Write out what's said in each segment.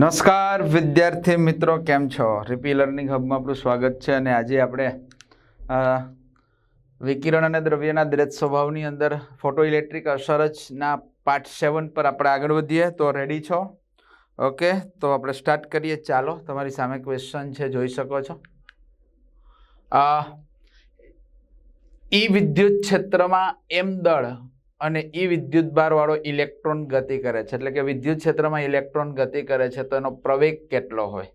નમસ્કાર, વિદ્યાર્થી મિત્રો, કેમ છો? રિપી લર્નિંગ હબમાં આપણું સ્વાગત છે અને આજે આપણે વિકિરણ અને દ્રવ્યના દ્રજ સ્વભાવની અંદર ફોટો ઇલેક્ટ્રિક અસરજના પાર્ટ સેવન પર આપણે આગળ વધીએ. તો રેડી છો? ઓકે તો આપણે સ્ટાર્ટ કરીએ. ચાલો, તમારી સામે ક્વેશ્ચન છે, જોઈ શકો છો. ઈ વિદ્યુત ક્ષેત્રમાં એમ દળ અને ઈ વિદ્યુત ભારવાળો ઇલેક્ટ્રોન ગતિ કરે છે. એટલે કે વિદ્યુત ક્ષેત્રમાં ઇલેક્ટ્રોન ગતિ કરે છે, તો એનો પ્રવેગ કેટલો હોય?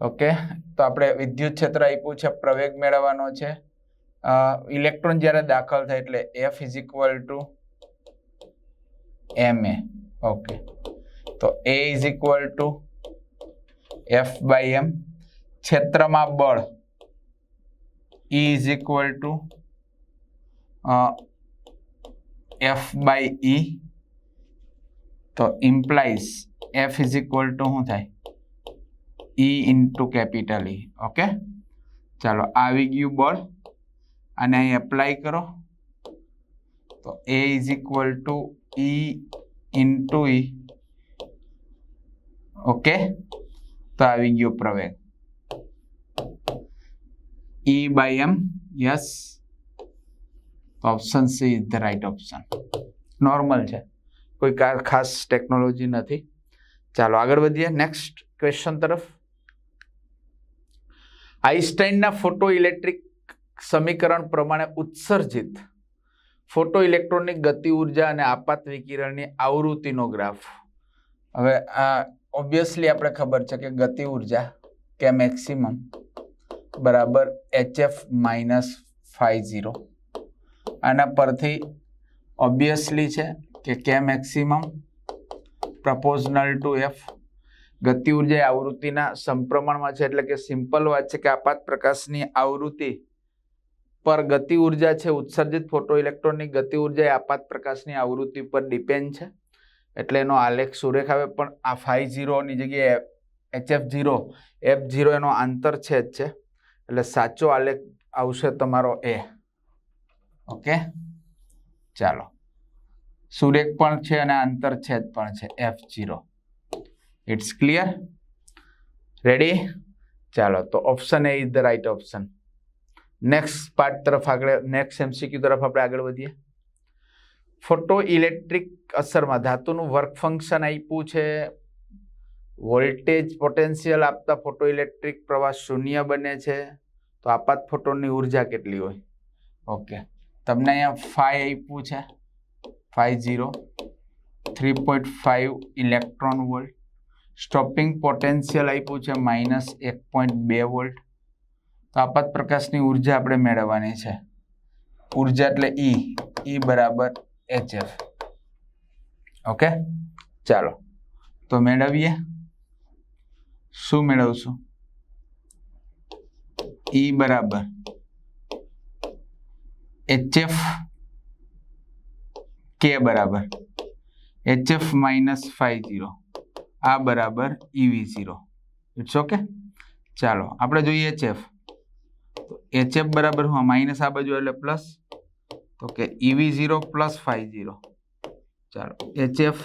ઓકે? તો આપણે વિદ્યુત ક્ષેત્ર આપ્યું છે, પ્રવેગ મેળવવાનો છે. ઇલેક્ટ્રોન જ્યારે દાખલ થાય એટલે F is equal to M A okay. તો A is equal to F by M ક્ષેત્રમાં બળ is equal to F by E તો implies F is equal to શું થાય E into capital E okay ચાલો આવી ગયું બળ અને અહીં એપ્લાય કરો તો A is equal to E into E okay તો આવી ગયો પ્રવેગ E by M yes option C is the right option normal છે. કોઈ ખાસ ટેકનોલોજી નથી. ચાલો આગળ વધીએ. નેક્સ્ટ ક્વેશ્ચન તરફ. આઈન્સ્ટાઈનના ફોટો ઇલેક્ટ્રિક સમીકરણ પ્રમાણે ઉત્સર્જિત. ફોટો ઇલેક્ટ્રોનિક ગતિ, ઊર્જા અને આપાત વિકિરણની આવૃત્તિનો ગ્રાફ. હવે આ ઓબ્વિયસલી આપણે ખબર છે કે ગતિ, ઊર્જા કે મેક્સિમમ બરાબર એચએફ માઇનસ ફાઈવ ઝીરો આના પરથી ઓબ્વિયસલી છે કે કે મેક્સિમમ પ્રપોઝનલ ટુ એફ ગતિ ઊર્જા આવૃત્તિના સંપ્રમણમાં છે. એટલે કે સિમ્પલ વાત છે કે આપાત પ્રકાશની આવૃત્તિ પર ગતિ ઊર્જા છે, ઉત્સર્જિત ફોટો ઇલેક્ટ્રોનની ગતિ ઊર્જા એ આપાત પ્રકાશની આવૃત્તિ પર ડિપેન્ડ છે. એટલે એનો આલેખ સુરેખ આવે, પણ આ ફાઈ ઝીરોની જગ્યાએ એચએફ ઝીરો એફ ઝીરો એનો આંતર છે. જ છે એટલે સાચો આલેખ આવશે તમારો એ ઓકે? ચાલો. સુરેખ પણ છે અને આંતરછેદ પણ છે. F zero it's clear ready ચાલો, તો option A is the right option next part તરફ આગળ નેક્સ્ટ એમસીક્યુ તરફ આપણે આગળ વધીએ. ફોટો ઇલેક્ટ્રિક અસરમાં ધાતુનું વર્ક ફંક્શન આપ્યું છે. વોલ્ટેજ પોટેન્શિયલ આપતા ફોટો ઇલેક્ટ્રિક પ્રવાહ શૂન્ય બને છે. તો આપાત ફોટોનની ઊર્જા કેટલી હોય? ઓકે તમને અહીંયા ફાઈવ આપ્યું છે. Five zero, three point five electron volt. Stopping potential આપ્યું છે માઇનસ એક પોઈન્ટ બે વોલ્ટ. તો આપાત પ્રકાશની ઊર્જા આપણે મેળવવાની છે. ઊર્જા એટલે ઈ ઈ બરાબર એચએફ ઓકે? ચાલો. તો મેળવીએ. શું મેળવશું? ઈ બરાબર. એચએફ કે બરાબર. એચએફ માઇનસ ફાઈવ ઝીરો આ બરાબર ઈવી ઝીરો ઇટ્સ ઓકે ચાલો, આપણે જોઈએ એચએફ તો એચએફ બરાબર હું માઇનસ આ બાજુ એટલે પ્લસ તો કે EV zero plus five zero ચાલો એચએફ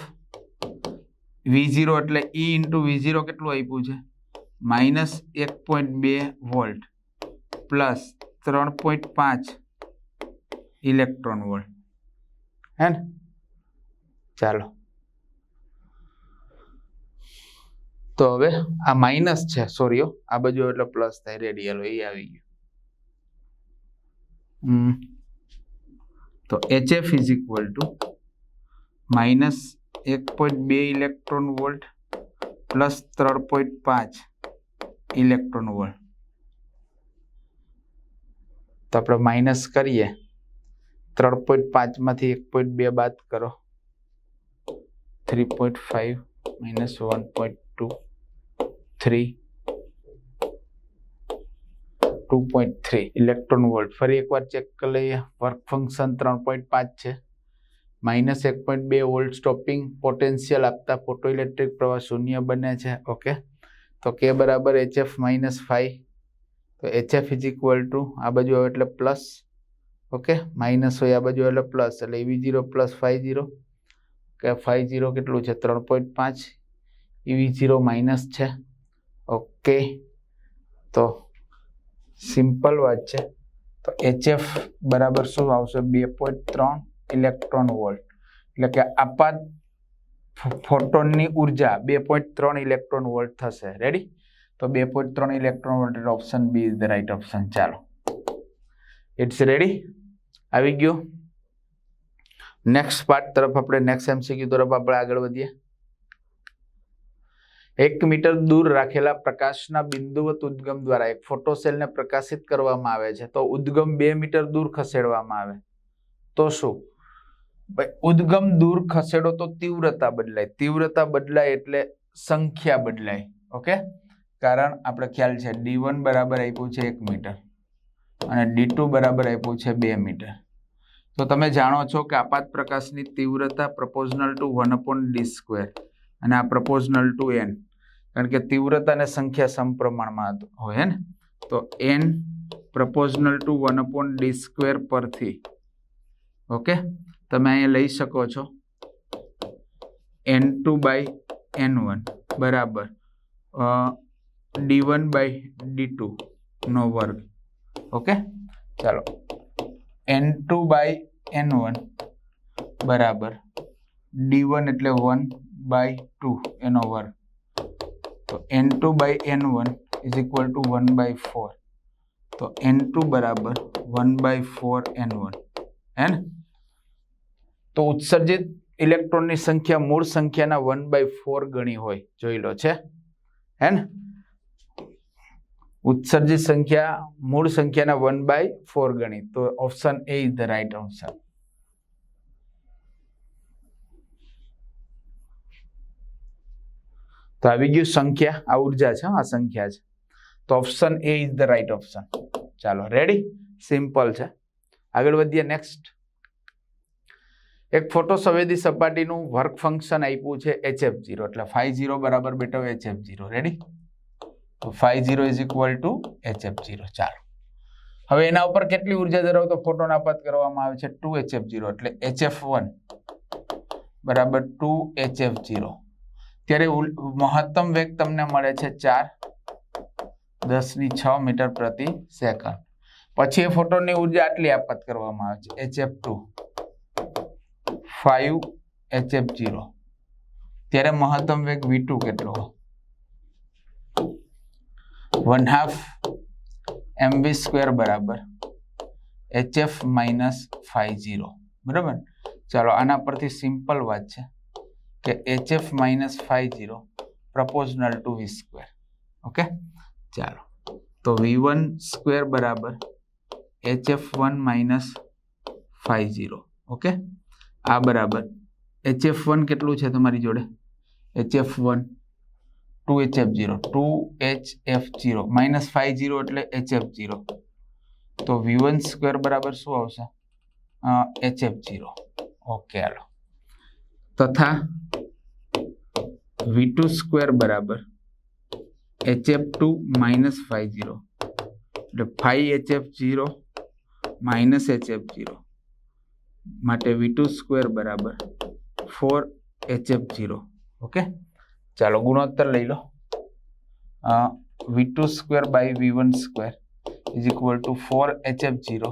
વી ઝીરો એટલે ઈ ઇન્ટુ વી ઝીરો કેટલું આપ્યું છે? માઇનસ એક પોઈન્ટ બે વોલ્ટ પ્લસ ત્રણ પોઈન્ટ પાંચ ઇલેક્ટ્રોન વોલ્ટ. હે ને? ચાલો. તો હવે આ માઇનસ છે સોરીઓ આ બાજુ એટલે પ્લસ થાય, રેડિયલ એ આવી ગયું. તો H F is equal to minus એક પોઈન્ટ બે ઇલેક્ટ્રોન વોલ્ટ પ્લસ ત્રણ પોઈન્ટ પાંચ ઇલેક્ટ્રોન વોલ્ટ. તો આપણે માઇનસ કરીએ. ત્રણ પોઈન્ટ પાંચમાંથી એક પોઈન્ટ બે બાદ કરો. Three point five minus one point two three two point three electron volt ફરી એકવાર ચેક કરી લઈએ. વર્ક ફંક્શન ત્રણ પોઈન્ટ પાંચ છે. માઇનસ એક પોઈન્ટ બે વોલ્ટ સ્ટોપિંગ પોટેન્શિયલ આપતા ફોટો ઇલેક્ટ્રિક પ્રવાહ શૂન્ય બને છે. ઓકે? તો કે બરાબર એચએફ માઇનસ ફાઈવ તો એચએફ ઇઝ ઇક્વલ ટુ આ બાજુ આવે એટલે પ્લસ ઓકે? માઇનસ હોય આ બાજુ એટલે પ્લસ, એટલે EV zero plus five zero કે ફાઈવ જીરો કેટલું છે? ત્રણ પોઈન્ટ પાંચ. ઈવી ઝીરો માઇનસ છે. ઓકે. તો સિમ્પલ વાત છે. તો એચએફ બરાબર શું આવશે? બે પોઈન્ટ ત્રણ ઇલેક્ટ્રોન વોલ્ટ. એટલે કે આપાત ફોટોનની ઊર્જા બે પોઈન્ટ ત્રણ ઇલેક્ટ્રોન વોલ્ટ થશે. રેડી તો બે પોઈન્ટ ત્રણ electron volt option B is the right option ચાલો. ઇટ્સ રેડી આવી ગયું? નેક્સ્ટ પાર્ટ તરફ આપણે નેક્સ્ટ એમસીક્યુ તરફ આપણે આગળ વધીએ. એક મીટર દૂર રાખેલા પ્રકાશના બિંદુવત ઉદ્ગમ દ્વારા એક ફોટોસેલને પ્રકાશિત કરવામાં આવે છે. તો ઉદ્ગમ બે મીટર દૂર ખસેડવામાં આવે. તો શું? ઉદ્ગમ દૂર ખસેડો તો તીવ્રતા બદલાય. તીવ્રતા બદલાય એટલે સંખ્યા બદલાય. ઓકે? કારણ, આપણે ખ્યાલ છે ડી વન બરાબર આપ્યું છે એક મીટર. અને ડી ટુ બરાબર આપ્યું છે બે મીટર. તો તમે જાણો છો કે આપાત પ્રકાશની તીવ્રતા proportional to one upon D square અને આ પ્રપોઝનલ ટુ એન. કારણ કે તીવ્રતા અને સંખ્યા સમપ્રમાણમાં હોય ને? તો N proportional to one upon D square પરથી. ઓકે? તમે અહીંયા લઈ શકો છો. N two by N one. બરાબર. D one by D two નો વર્ગ. ઓકે? ચાલો. N two by N one બરાબર. ડી વન એટલે વન બાય ટુ એનો વર્ગ તો N two by N one is equal to one by four તો N two બરાબર one by four N one હે ને? તો ઉત્સર્જિત ઇલેક્ટ્રોનની સંખ્યા મૂળ સંખ્યાના વન બાય ફોર ગણી હોય. જોઈ લો છે. હે ને? ઉત્સર્જિત સંખ્યા મૂળ સંખ્યાના વન બાય ફોર ગણી. તો option A is the right option તો આવી ગયું સંખ્યા. આ ઊર્જા છે આ સંખ્યા છે. તો option A is the right option ચાલો રેડી સિમ્પલ છે. આગળ વધીએ નેક્સ્ટ એક ફોટો સંવેદી સપાટીનું વર્ક ફંક્શન આપ્યું છે એચએફ જીરો એટલે ફાઈવ જીરો બરાબર બેટો એચએફ જીરો રેડી તો five zero is equal to hf zero ચાલો. હવે એના ઉપર કેટલી ઊર્જા ધરાવતો ફોટોન આપાત કરવામાં આવે છે? ટુ એચએફ જીરો એટલે એચએફ વન બરાબર ટુ એચએફ જીરો ત્યારે મહત્તમ વેગ તમને મળે છે ચાર દસની છ મીટર પ્રતિ સેકન્ડ. પછી એ ફોટોનની ઊર્જા આટલી આપાત કરવામાં આવે છે? HF two five HF zero ત્યારે મહત્તમ વેગ વી ટુ કેટલો? વન હાફ એમવી સ્ક્વેર બરાબર. એચએફ માઇનસ ફાઈવ જીરો બરાબર? ચાલો, આના પરથી સિમ્પલ વાત છે કે hf minus five zero proportional to v square okay ચાલો. તો વી વન સ્ક્વેર બરાબર hf one minus five zero okay આ બરાબર. એચએફ વન કેટલું છે તમારી જોડે? Hf one two hf zero, two h f zero, minus five zero એટલે એચએફ જીરો. તો વી વન સ્ક્વેર બરાબર શું આવશે? Hf zero. ઓકે, હાલો. તથા વી ટુ સ્ક્વેર બરાબર hf two minus five zero. એટલે five hf zero minus hf zero. માટે વી ટુ સ્ક્વેર બરાબર ફોર એચએફ જીરો. ઓકે? ચાલો ગુણોત્તર લઈ લો v two square by v one square is equal to four hf zero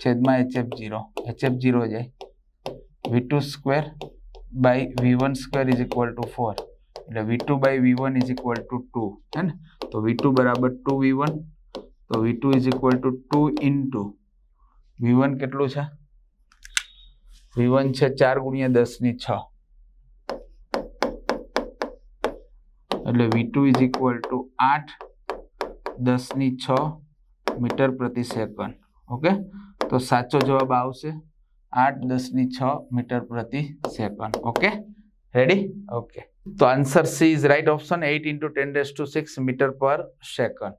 છેદમાં HF zero HF zero જાય v two square by V one square is equal to four એટલે V two by v one is equal to two હે ને તો વી two બરાબર two વી one તો v two is equal to two into v one કેટલું છે? V one છે ચાર ગુણ્યા દસની છ એટલે v two is equal to આઠ દસની છ મીટર પ્રતિ સેકન્ડ. ઓકે? તો સાચો જવાબ આવશે આઠ દસની છ મીટર પ્રતિ સેકન્ડ. ઓકે? Ready okay. તો answer C is right option eight into ten raise to six metre per second.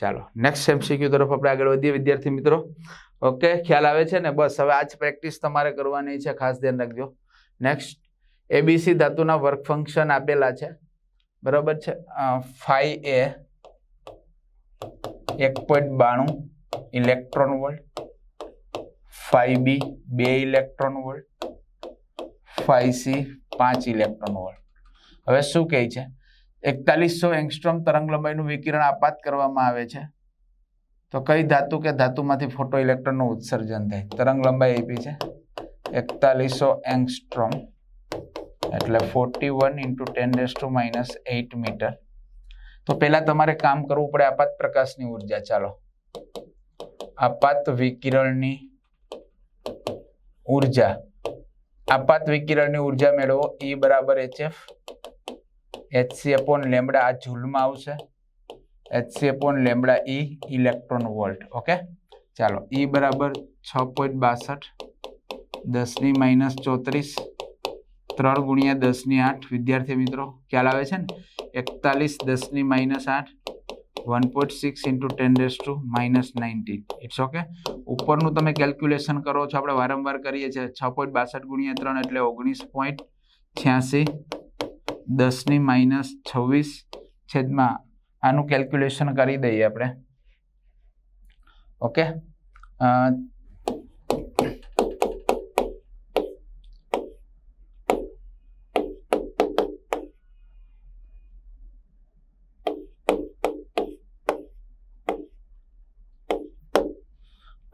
ચાલો નેક્સ્ટ એમસીક્યુ તરફ આપણે આગળ વધીએ, વિદ્યાર્થી મિત્રો. ઓકે? ખ્યાલ આવે છે ને? બસ, હવે આજ પ્રેક્ટિસ તમારે કરવાની છે, ખાસ ધ્યાન રાખજો. નેક્સ્ટ એબીસી ધાતુના વર્ક ફંક્શન આપેલા છે. બરાબર છે? ફાઈ એ એક પોઈન્ટ બાણું ઇલેક્ટ્રોન વોલ્ટ, ફાઈ બી બે ઇલેક્ટ્રોન વોલ્ટ, ફાઈ સી પાંચ ઇલેક્ટ્રોન વોલ્ટ. હવે શું કહે છે? એકતાલીસો એંગસ્ટ્રોમ તરંગ લંબાઈનું વિકિરણ આપાત કરવામાં આવે છે. તો કઈ ધાતુ કે ધાતુમાંથી ફોટો ઇલેક્ટ્રોનનું ઉત્સર્જન થાય? તરંગ લંબાઈ આપી છે. એકતાલીસો એંગસ્ટ્રોમ એટલે forty one into ten raise to minus eight metre તો પહેલાં તમારે કામ કરવું પડે આપાત પ્રકાશની ઊર્જા. ચાલો. આપાત વિકિરણની ઊર્જા. આપાત વિકિરણની ઊર્જા મેળવો. E બરાબર HF HC અપોન લેમ્બડા આ જૂલમાં આવશે. HC upon lambda E electron volt okay ચાલો. E બરાબર છ પોઈન્ટ બાસઠ. દસની માઇનસ ચોત્રીસ. ત્રણ ગુણ્યા દસની આઠ. વિદ્યાર્થી મિત્રો, ખ્યાલ આવે છે ને? એકતાલીસ દસની માઇનસ આઠ one point six into ten raise to minus nineteen it's okay ઉપરનું તમે કેલ્ક્યુલેશન કરો છો, આપણે વારંવાર કરીએ છીએ. છ પોઈન્ટ બાસઠ ગુણ્યા ત્રણ એટલે ઓગણીસ પોઈન્ટ છ્યાસી. દસની માઇનસ છવ્વીસ છેદમાં આનું કેલ્ક્યુલેશન કરી દઈએ આપણે. ઓકે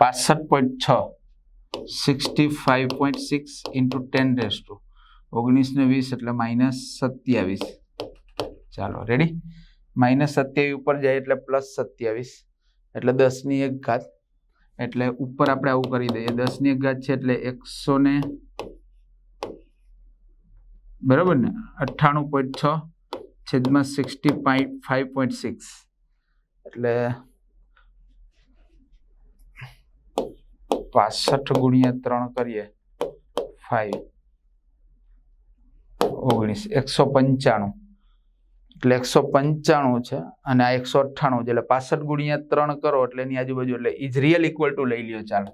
પાસઠ પોઈન્ટ છ, sixty five point six into ten raise to. ઓગણીસ ને વીસ એટલે માઇનસ સત્યાવીસ. ચાલો, રેડી? માઇનસ સત્યાવીસ ઉપર જાય એટલે પ્લસ સત્યાવીસ. એટલે દસની એક ઘાત. એટલે ઉપર આપણે આવું કરી દઈએ. દસની એક ઘાત છે એટલે એકસો ને બરાબર ને? અઠ્ઠાણું પોઈન્ટ છ છેદમાં સિક્સટી ફાઇવ પોઈન્ટ સિક્સ. એટલે પાસઠ ગુણ્યા ત્રણ કરીએ. ફાઈવ ઓગણીસ. એકસો પંચાણું. એટલે એકસો પંચાણું છે અને આ એકસો અઠ્ઠાણું છે. એટલે પાસઠ ગુણ્યા ત્રણ કરો એટલે એની આજુબાજુ એટલે ઇઝ રિયલ ઇક્વલ ટુ લઈ લ્યો ચાલો.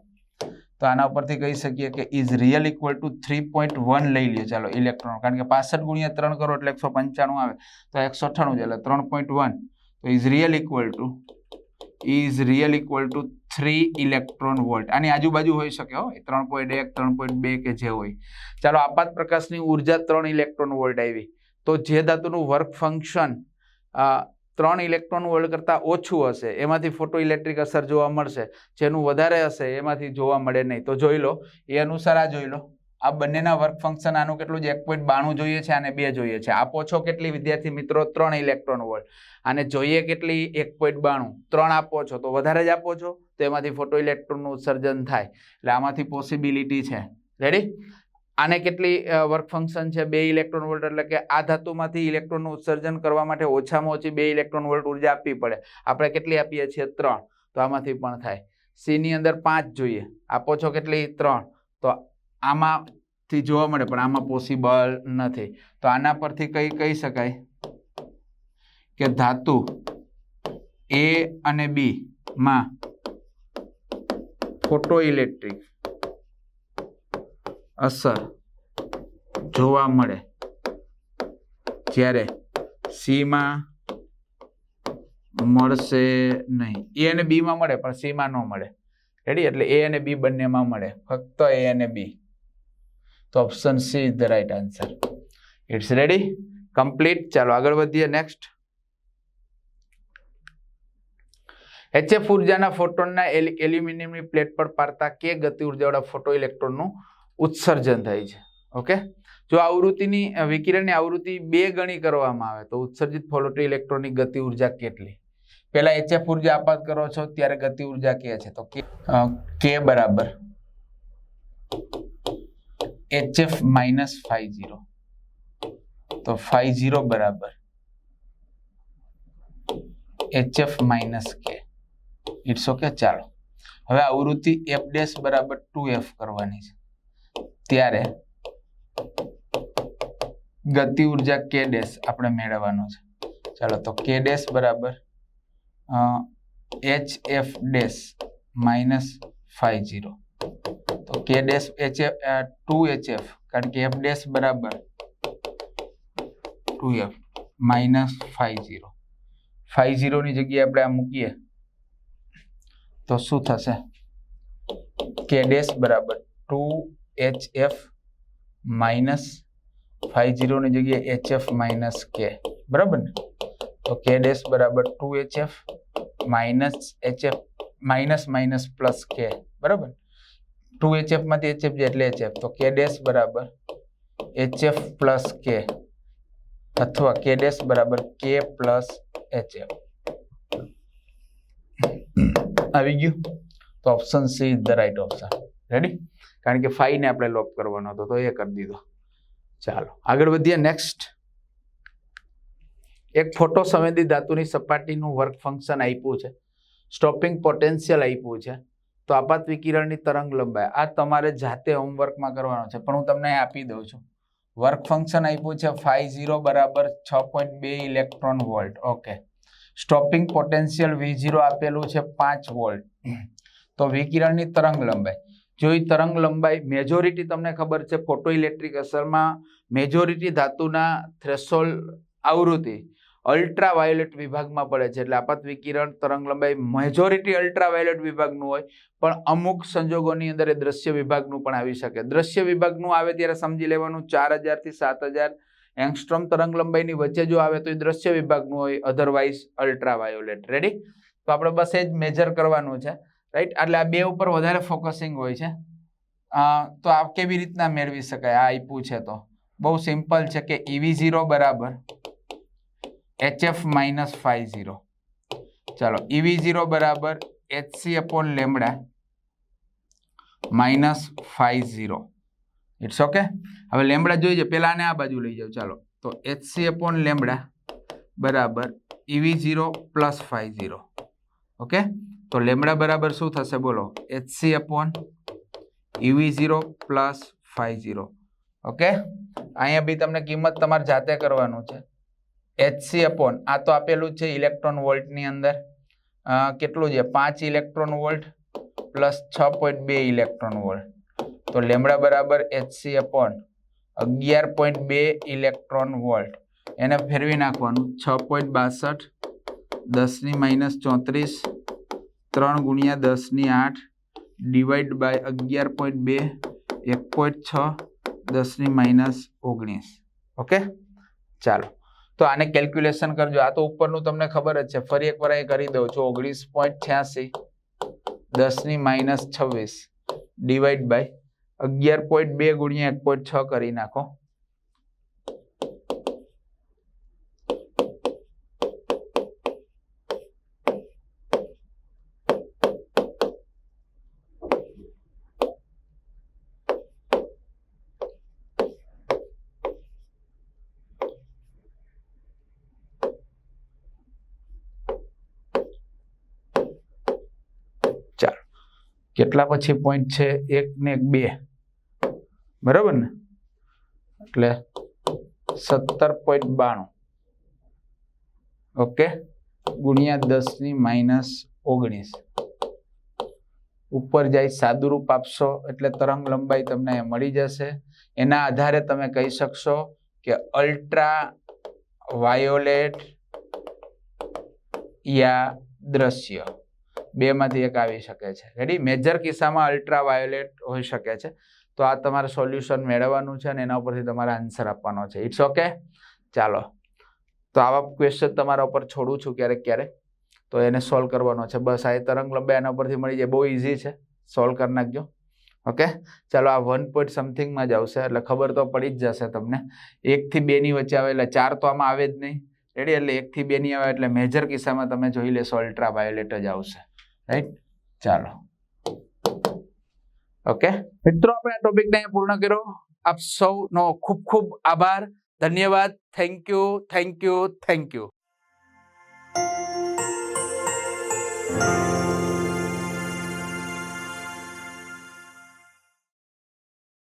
તો આના ઉપરથી કહી શકીએ કે is real equal to three point one લઈ લ્યો ચાલો ઇલેક્ટ્રોન કારણ કે પાસઠ ગુણ્યા ત્રણ કરો એટલે એકસો પંચાણું આવે. તો એકસો અઠ્ઠાણું છે એટલે ત્રણ પોઈન્ટ વન તો is real equal to is real equal to three electron volt આની આજુબાજુ હોઈ શકે હો ત્રણ પોઈન્ટ એક, ત્રણ પોઈન્ટ બે કે જે હોય. ચાલો, આપાત પ્રકાશની ઊર્જા ત્રણ ઇલેક્ટ્રોન વોલ્ટ આવી. તો જે ધાતુનું વર્ક ફંક્શન ત્રણ ઇલેક્ટ્રોન વોલ્ટ કરતાં ઓછું હશે, એમાંથી ફોટો ઇલેક્ટ્રિક અસર જોવા મળશે. જેનું વધારે હશે, એમાંથી જોવા મળે નહીં. તો જોઈ લો, એ અનુસાર આ જોઈ લો. આ બંનેના વર્ક ફંક્શન આનું કેટલું છે? એક પોઈન્ટ બાણું જોઈએ છે અને બે જોઈએ છે. આપો છો કેટલી વિદ્યાર્થી મિત્રો? ત્રણ ઇલેક્ટ્રોન વોલ્ટ અને જોઈએ કેટલી? એક પોઈન્ટ બાણું. ત્રણ આપો છો, તો વધારે જ આપો છો? તો એમાંથી ફોટો ઇલેક્ટ્રોનનું ઉત્સર્જન થાય. એટલે આમાંથી પોસિબિલિટી છે. રેડી આને કેટલી વર્ક ફંક્શન છે? બે ઇલેક્ટ્રોન વોલ્ટ એટલે કે આ ધાતુમાંથી ઇલેક્ટ્રોનનું ઉત્સર્જન કરવા માટે ઓછામાં ઓછી બે ઇલેક્ટ્રોન વોલ્ટ ઊર્જા આપવી પડે. આપણે કેટલી આપીએ છીએ? ત્રણ. તો આમાંથી પણ થાય. સી ની અંદર પાંચ જોઈએ. આપો છો કેટલી? ત્રણ. તો આમાંથી જોવા મળે, પણ આમાં પોસિબલ નથી. તો આના પરથી કઈ કહી શકાય? કે ધાતુ એ અને બી માં ફોટો ઇલેક્ટ્રિક અસર જોવા મળે જ્યારે સીમાં મળશે નહીં. એ અને બીમાં મળે, પણ સીમાં ન મળે. રેડી એટલે એ અને બી બંનેમાં મળે. ફક્ત એ અને બી તો option C is the right answer it's ready complete ચાલો આગળ વધીએ. નેક્સ્ટ એચએફ ઉર્જાના ફોટોનના એલ્યુમિનિયમની પ્લેટ પર પારતા કે ગતિ ઉર્જાવાળા ફોટો ઇલેક્ટ્રોનનું ઉત્સર્જન થાય છે. ઓકે? જો આવૃત્તિની વિકિરણની આવૃત્તિ બે ગણી કરવામાં આવે, તો ઉત્સર્જિત ફોટો ઇલેક્ટ્રોનની ગતિ ઊર્જા કેટલી? પહેલાં એચએફ ઊર્જા આપાત કરો છો, ત્યારે ગતિ ઊર્જા કે છે. તો કે બરાબર એચએફ માઇનસ ફાઈવ જીરો તો ફાઈવ જીરો બરાબર hf minus K it's okay ચાલો. હવે આવૃત્તિ એફ ડેશ બરાબર ટુ એફ કરવાની છે. ત્યારે ગતિ ઊર્જા કે ડેશ આપણે મેળવવાનું છે. ચાલો, તો કે ડેશ બરાબર h f dash minus five zero તો K dash h f two h f કારણ કે એફ ડેશ બરાબર two F minus five zero five જીરોની જગ્યાએ આપણે આ મૂકીએ. તો શું થશે? કે ડેશ બરાબર two h f minus five ઝીરોની જગ્યાએ એચ એફ માઇનસ કે બરાબર ને? તો કે ડેશ બરાબર two h f minus h f minus minus plus K બરાબર? ટુ એચ એફમાંથી એચ એફ એટલે એચ એફ તો કે ડેશ બરાબર એચ એફ પ્લસ કે અથવા કે ડેશ બરાબર કે પ્લસ એચ એફ આવી ગયું. તો option C is the right option ready કારણ કે ફાઈ ને આપણે લોપ કરવાનો હતો, તો એ કરી દીધો. ચાલો, આગળ વધીએ. નેક્સ્ટ એક ફોટો સંવેદી ધાતુની સપાટીનું વર્ક ફંક્શન આપ્યું છે. સ્ટોપિંગ પોટેન્શિયલ આપ્યું છે. તો આપાત વિકિરણની તરંગ લંબાઈ. આ તમારે જાતે હોમવર્કમાં કરવાનો છે, પણ હું તમને આપી દઉં છું. વર્ક ફંક્શન આપ્યું છે ફાઈવ ઝીરો બરાબર છ પોઈન્ટ બે electron volt okay stopping potential v zero આપેલું છે પાંચ વોલ્ટ. તો વિકિરણની તરંગ લંબાઈ. જો એ તરંગ લંબાઈ મેજોરિટી તમને ખબર છે ફોટો ઇલેક્ટ્રિક અસરમાં મેજોરિટી ધાતુના થ્રેસોલ આવૃત્તિ અલ્ટ્રા વાયોલેટ વિભાગમાં પડે છે. એટલે આપાત વિકિરણ તરંગ લંબાઈ મેજોરિટી અલ્ટ્રા વાયોલેટ વિભાગનું હોય, પણ અમુક સંજોગોની અંદર એ દ્રશ્ય વિભાગનું પણ આવી શકે. દ્રશ્ય વિભાગનું આવે ત્યારે સમજી લેવાનું ચાર હજારથી સાત હજાર એંગસ્ટ્રોમ તરંગ લંબાઈની વચ્ચે જો આવે તો એ દ્રશ્ય વિભાગનું હોય અધરવાઇઝ અલ્ટ્રા વાયોલેટ રેડી તો આપણે બસ એ જ મેજર કરવાનું છે. રાઈટ એટલે આ બે ઉપર વધારે ફોકસિંગ હોય છે. તો આ કેવી રીતના મેળવી શકાય? આ આપ્યું છે તો. બહુ સિમ્પલ છે કે ઈવી ઝીરો બરાબર. એચએફ માઇનસ ફાઈવ ઝીરો ચાલો ઇવી ઝીરો બરાબર hc upon lambda minus five zero it's okay હવે લેમડા જોઈ છે. પહેલા આને આ બાજુ લઈ જાઓ. ચાલો. તો એચસી અપોન લેમડા બરાબર eV zero plus five zero okay તો લેમડા બરાબર શું થશે? બોલો. Hc upon eV zero plus five zero okay અહીંયા બી તમને કિંમત તમારે જાતે કરવાનું છે. એચસી અપોન આ તો આપેલું છે ઇલેક્ટ્રોન વોલ્ટની અંદર. કેટલું છે? પાંચ ઇલેક્ટ્રોન વોલ્ટ પ્લસ છ પોઈન્ટ બે ઇલેક્ટ્રોન વોલ્ટ. તો લેમડા બરાબર એચસી અપોન અગિયાર પોઈન્ટ બે ઇલેક્ટ્રોન વોલ્ટ. એને ફેરવી નાખવાનું. છ પોઈન્ટ બાસઠ, દસની માઇનસ ચોત્રીસ, ત્રણ ગુણ્યા દસની આઠ ડિવાઈડ બાય અગિયાર પોઈન્ટ બે, એક પોઈન્ટ છ, દસની માઇનસ ઓગણીસ. ઓકે? ચાલો. તો આને કેલ્ક્યુલેશન કરજો. આ તો ઉપરનું તમને ખબર જ છે. ફરી એકવાર અહીં કરી દઉં છું. ઓગણીસ પોઈન્ટ છ્યાસી, દસની માઇનસ છવ્વીસ ડિવાઈડ બાય અગિયાર પોઈન્ટ બે ગુણ્યા એક પોઈન્ટ છ કરી નાખો. કેટલા પછી પોઈન્ટ છે? એક ને એક બે. બરાબર ને? એટલે સત્તર પોઈન્ટ બાણું. ઓકે? ગુણ્યા દસની માઇનસ ઓગણીસ. ઉપર જાય સાદુરૂપ આપશો, એટલે તરંગ લંબાઈ તમને મળી જશે. એના આધારે તમે કહી શકશો કે અલ્ટ્રા વાયોલેટ યા દ્રશ્ય. બેમાંથી એક આવી શકે છે. રેડી મેજર કિસ્સામાં અલ્ટ્રા વાયોલેટ હોઈ શકે છે. તો આ તમારે સોલ્યુશન મેળવવાનું છે અને એના ઉપરથી તમારે આન્સર આપવાનો છે. ઇટ્સ ઓકે ચાલો. તો આવા ક્વેશ્ચન તમારા ઉપર છોડું છું ક્યારેક ક્યારેક. તો એને સોલ્વ કરવાનો છે. બસ, આ તરંગ લંબાઈ એના ઉપરથી મળી જાય. બહુ ઇઝી છે. સોલ્વ કરી નાખજો. ઓકે ચાલો, આ વન પોઈન્ટ સમથિંગમાં જ આવશે. એટલે ખબર તો પડી જ જશે તમને. એકથી બેની વચ્ચે આવે એટલે ચાર તો આમાં આવે જ નહીં. રેડી એટલે એકથી બેની આવે એટલે મેજર કિસ્સામાં તમે જોઈ લેશો અલ્ટ્રા વાયોલેટ જ આવશે. રાઈટ ચાલો. ઓકે મિત્રો, આપણે આ ટોપિકને પૂર્ણ કર્યો. આપ સૌનો ખૂબ ખૂબ આભાર. ધન્યવાદ. Thank you thank you thank you